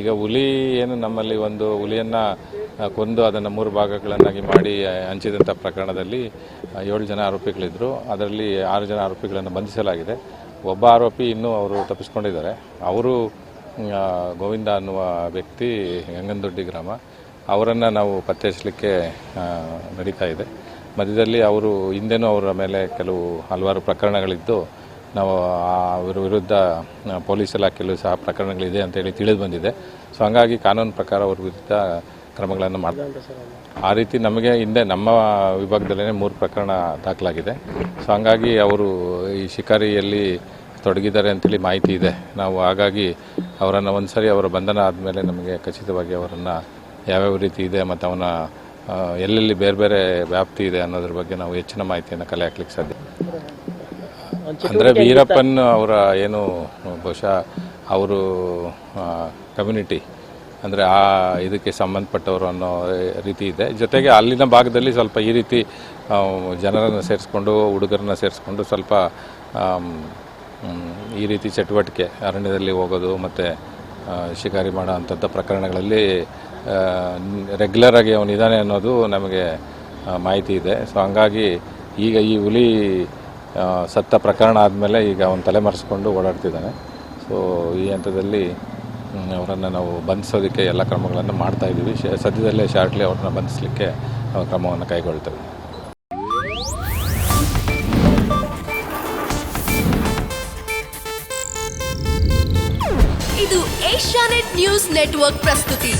ಈಗ ಹುಲಿ ಏನು ನಮ್ಮಲ್ಲಿ ಒಂದು ಹುಲಿಯನ್ನು ಕೊಂದು ಅದನ್ನು ಮೂರು ಭಾಗಗಳನ್ನಾಗಿ ಮಾಡಿ ಹಂಚಿದಂಥ ಪ್ರಕರಣದಲ್ಲಿ ಏಳು ಜನ ಆರೋಪಿಗಳಿದ್ದರು ಅದರಲ್ಲಿ ಆರು ಜನ ಆರೋಪಿಗಳನ್ನು ಬಂಧಿಸಲಾಗಿದೆ. ಒಬ್ಬ ಆರೋಪಿ ಇನ್ನೂ ಅವರು ತಪ್ಪಿಸ್ಕೊಂಡಿದ್ದಾರೆ. ಅವರು ಗೋವಿಂದ ಅನ್ನುವ ವ್ಯಕ್ತಿ ಗಂಗನದೊಡ್ಡಿ ಗ್ರಾಮ. ಅವರನ್ನು ನಾವು ಪತ್ತೆ ಹಚ್ಚಲಿಕ್ಕೆ ನಡೀತಾ ಇದೆ. ಮಧ್ಯದಲ್ಲಿ ಅವರು ಹಿಂದೆನೂ ಅವರ ಮೇಲೆ ಕೆಲವು ಹಲವಾರು ಪ್ರಕರಣಗಳಿದ್ದು ನಾವು ಅವರ ವಿರುದ್ಧ ಪೊಲೀಸ್ ಇಲಾಖೆಯಲ್ಲೂ ಸಹ ಪ್ರಕರಣಗಳಿದೆ ಅಂತೇಳಿ ತಿಳಿದು ಬಂದಿದೆ. ಸೊ ಹಂಗಾಗಿ ಕಾನೂನು ಪ್ರಕಾರ ಅವ್ರ ವಿರುದ್ಧ ಕ್ರಮಗಳನ್ನು ಮಾಡ್ತಾರೆ ಆ ರೀತಿ ನಮಗೆ ಹಿಂದೆ ನಮ್ಮ ವಿಭಾಗದಲ್ಲೇ ಮೂರು ಪ್ರಕರಣ ದಾಖಲಾಗಿದೆ. ಸೊ ಹಂಗಾಗಿ ಅವರು ಈ ಶಿಕಾರಿಯಲ್ಲಿ ತೊಡಗಿದ್ದಾರೆ ಅಂತೇಳಿ ಮಾಹಿತಿ ಇದೆ. ನಾವು ಹಾಗಾಗಿ ಅವರನ್ನು ಒಂದು ಸರಿ ಅವರ ಬಂಧನ ಆದಮೇಲೆ ನಮಗೆ ಖಚಿತವಾಗಿ ಅವರನ್ನು ಯಾವ್ಯಾವ ರೀತಿ ಇದೆ ಮತ್ತು ಅವನ ಎಲ್ಲೆಲ್ಲಿ ಬೇರೆ ಬೇರೆ ವ್ಯಾಪ್ತಿ ಇದೆ ಅನ್ನೋದ್ರ ಬಗ್ಗೆ ನಾವು ಹೆಚ್ಚಿನ ಮಾಹಿತಿಯನ್ನು ಕಲೆ ಹಾಕ್ಲಿಕ್ಕೆ ಸಾಧ್ಯ. ಅಂದರೆ ವೀರಪ್ಪನ್ ಅವರ ಏನು ಬಹುಶಃ ಅವರು ಕಮ್ಯುನಿಟಿ ಅಂದರೆ ಆ ಇದಕ್ಕೆ ಸಂಬಂಧಪಟ್ಟವರು ಅನ್ನೋ ರೀತಿ ಇದೆ. ಜೊತೆಗೆ ಅಲ್ಲಿನ ಭಾಗದಲ್ಲಿ ಸ್ವಲ್ಪ ಈ ರೀತಿ ಜನರನ್ನು ಸೇರಿಸ್ಕೊಂಡು ಹುಡುಗರನ್ನ ಸೇರಿಸ್ಕೊಂಡು ಸ್ವಲ್ಪ ಈ ರೀತಿ ಚಟುವಟಿಕೆ ಅರಣ್ಯದಲ್ಲಿ ಹೋಗೋದು ಮತ್ತು ಶಿಕಾರಿ ಮಾಡೋ ಅಂಥದ್ದು ಪ್ರಕರಣಗಳಲ್ಲಿ ರೆಗ್ಯುಲರ್ ಆಗಿ ಅವನಿದ್ದಾನೆ ಅನ್ನೋದು ನಮಗೆ ಮಾಹಿತಿ ಇದೆ. ಸೊ ಹಂಗಾಗಿ ಈಗ ಈ ಹುಲಿ ಸತ್ತ ಪ್ರಕರಣ ಆದಮೇಲೆ ಈಗ ಅವನು ತಲೆಮರೆಸ್ಕೊಂಡು ಓಡಾಡ್ತಿದ್ದಾನೆ. ಸೊ ಈ ಹಂತದಲ್ಲಿ ಅವರನ್ನು ನಾವು ಬಂಧಿಸೋದಕ್ಕೆ ಎಲ್ಲ ಕ್ರಮಗಳನ್ನು ಮಾಡ್ತಾ ಇದ್ದೀವಿ. ಸದ್ಯದಲ್ಲೇ ಶಾರ್ಟ್ಲಿ ಅವ್ರನ್ನ ಬಂಧಿಸಲಿಕ್ಕೆ ನಾವು ಕ್ರಮವನ್ನು ಕೈಗೊಳ್ತೇವೆ. ಇದು ಏಷ್ಯಾನೆಟ್ ನ್ಯೂಸ್ ನೆಟ್ವರ್ಕ್ ಪ್ರಸ್ತುತಿ.